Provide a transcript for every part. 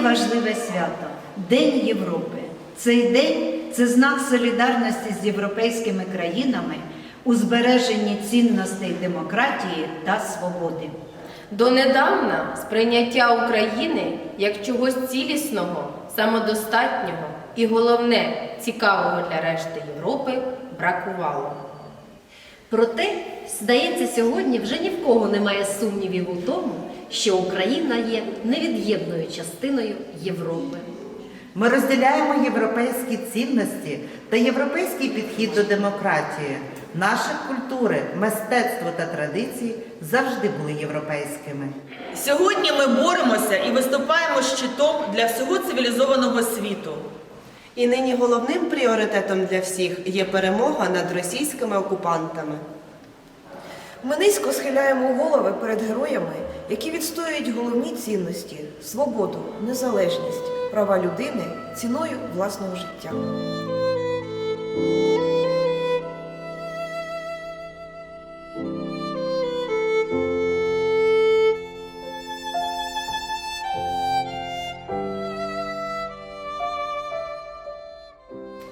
свято День Європи. Цей день це знак солідарності з європейськими країнами у збереженні цінностей демократії та свободи. Донедавна сприйняття України як чогось цілісного, самодостатнього і головне цікавого для решти Європи бракувало. Проте, здається, сьогодні вже ні в кого немає сумнівів у тому, що Україна є невід'ємною частиною Європи. Ми розділяємо європейські цінності та європейський підхід до демократії. Наші культури, мистецтво та традиції завжди були європейськими. Сьогодні ми боремося і виступаємо щитом для всього цивілізованого світу. І нині головним пріоритетом для всіх є перемога над російськими окупантами. Ми низько схиляємо голови перед героями, які відстоюють головні цінності свободу, незалежність, права людини ціною власного життя.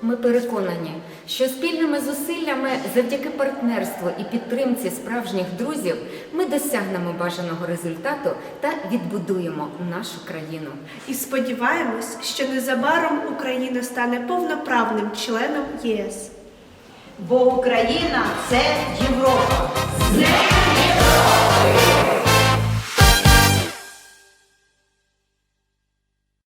Ми переконані, що спільними зусиллями завдяки партнерству і підтримці справжніх друзів ми досягнемо бажаного результату та відбудуємо нашу країну. І сподіваємось, що незабаром Україна стане повноправним членом ЄС. Бо Україна це Європа.